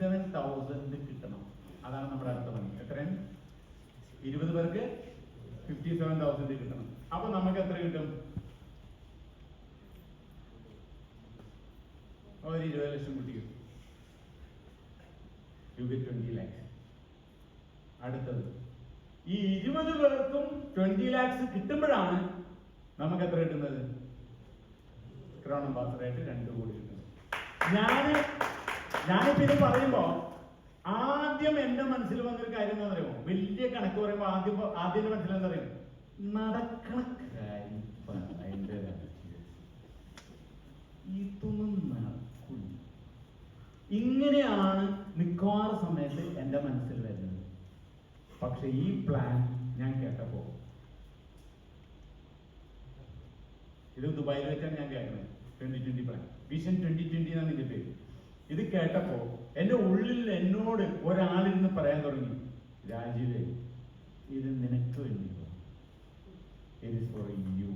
Seven thousand കിട്ടണം. അതാണ് നമ്മുടെ അടുത്ത പണി. എത്രയും ഇരുപത് പേർക്ക് ഫിഫ്റ്റി സെവൻ തൗസൻഡ് കിട്ടണം. അപ്പൊ നമുക്ക് എത്ര കിട്ടും? ഒരു ഇരുപത് ലക്ഷം കുട്ടി കിട്ടും. അടുത്തത്. ഈ ഇരുപത് പേർക്കും ട്വന്റി ലാക്സ് കിട്ടുമ്പോഴാണ് നമുക്ക് എത്ര കിട്ടുന്നത്? ക്രൗൺ അംബാസഡറായിട്ട് രണ്ട് കോടി കിട്ടുന്നത്. ഞാൻ ഞാനിപ്പോ ഇത് പറയുമ്പോ ആദ്യം എന്റെ മനസ്സിൽ വന്നൊരു കാര്യം എന്താ പറയുമോ വലിയ കണക്ക് പറയുമ്പോ ആദ്യം ആദ്യം എന്റെ മനസ്സിൽ എന്താ പറയും നടക്കണ. ഇതൊന്നും ഇങ്ങനെയാണ് മിക്കവാറും സമയത്ത് എന്റെ മനസ്സിൽ വരുന്നത്. പക്ഷെ ഈ പ്ലാൻ ഞാൻ കേട്ടപ്പോ ഇത് ദുബായിൽ വെച്ചാണ് ഞാൻ കേൾക്കുന്നത്. Twenty twenty plan vision twenty twenty എന്നാണ് ഇതിന്റെ പേര്. ഇത് കേട്ടപ്പോ എന്റെ ഉള്ളിൽ എന്നോട് ഒരാളിരുന്ന് പറയാൻ തുടങ്ങി രാജീവേ ഇത് നിനക്ക് വേണ്ടി ഇറ്റ് ഇസ് ഫോർ യു